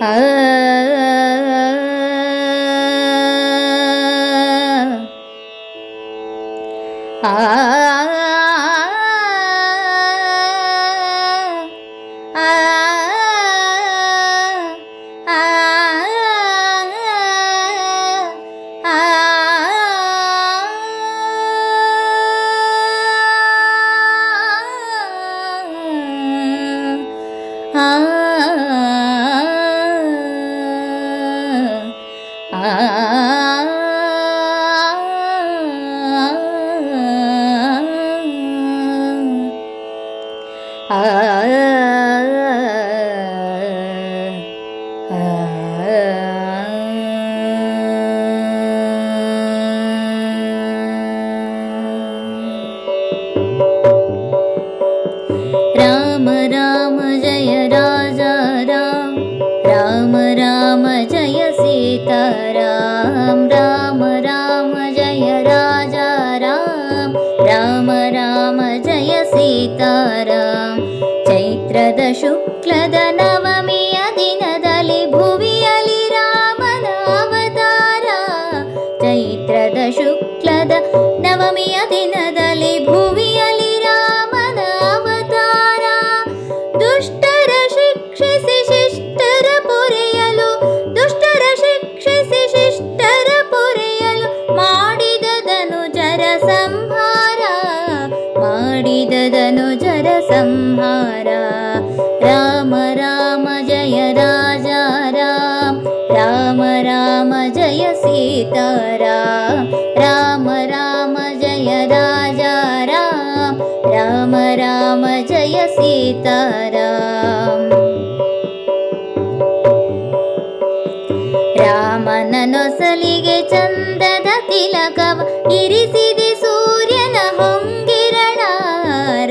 ah 啊啊啊 जय सीता ರಾಮ್ ಮಾಡಿದದನು ಜರ ಸಂಹಾರ ರಾಮ ರಾಮ ಜಯ ರಾಜ ರಾಮ ರಾಮ ರಾಮ ಜಯ ಸೀತಾರಾಮ ರಾಮ ರಾಮ ಜಯ ರಾಜ ರಾಮ ರಾಮ ರಾಮ ಜಯ ಸೀತಾರಾಮ ರಾಮನ ನೊಸಲಿಗೆ ಚಂದದ ತಿಲಕವ ಇರಿಸಿದೆ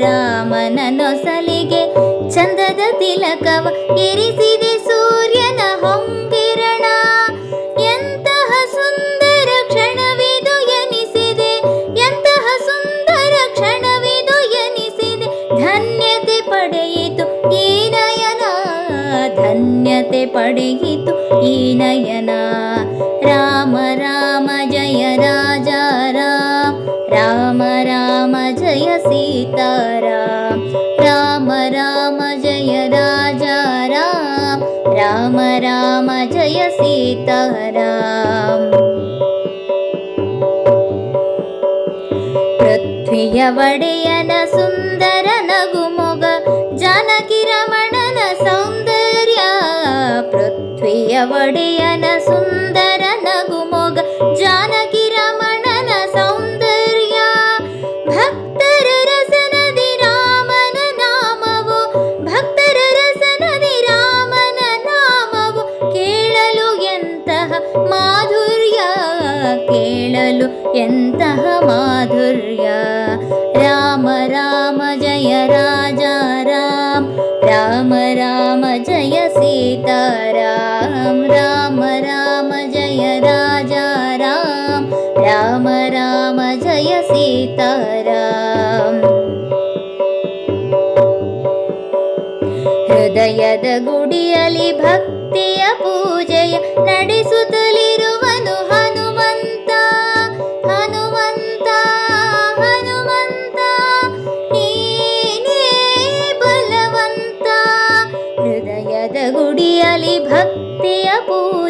ರಾಮನ ನೊಸಲಿಗೆ ಚಂದದ ತಿಲಕವ ಇರಿಸಿದೆ ಸೂರ್ಯನ ಹೊಂಬಿರಣ ಎಂತಹ ಸುಂದರ ಕ್ಷಣವಿದು ಎನಿಸಿದೆ, ಎಂತಹ ಸುಂದರ ಕ್ಷಣವಿದು ಎನಿಸಿದೆ. ಧನ್ಯತೆ ಪಡೆಯಿತು ಈ ನಯನ, ಧನ್ಯತೆ ಪಡೆಯಿತು ಈ ನಯನ. ರಾಮ ರಾಮ, ಜಯ ರಾಜ ರಾಮ ರಾಮ जय सीताराम राम राम जय राजा राम राम राम जय सीताराम पृथ्वीय वडेयन सुन्दर नगुमोग जानकिरमणन सौन्दर्य पृथ्वीय वडेयन सुन्दर नगुमोग जा न्तः माधुर्य राम राम जय राजा राम राम राम जय सीताराम राम राम जय राजा राम राम राम जय सीताराम हृदयद गुडियलि भक्तिय पूजय नडिसु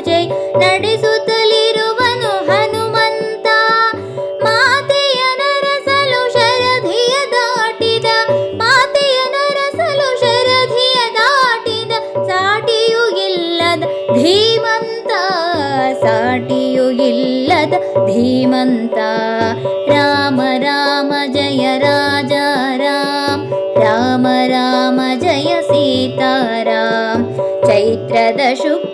ಪೂಜೆ ನಡೆಸುತ್ತಲಿರುವನು ಹನುಮಂತ. ಮಾತೆಯ ನರಸಲು ಶರಧಿಯ ದಾಟಿದ, ಮಾತೆಯ ನರಸಲು ಶರಧಿಯ ದಾಟಿದ, ಸಾಟಿಯೂ ಇಲ್ಲದ ಧೀಮಂತ, ಸಾಟಿಯೂ ಇಲ್ಲದ ಧೀಮಂತ. ರಾಮ ರಾಮ, ಜಯ ರಾಜ, ರಾಮ. ರಾಮ ರಾಮ, ಜಯ ಸೀತಾರಾಮ. ಚೈತ್ರದ ಶುಕ್ಲದ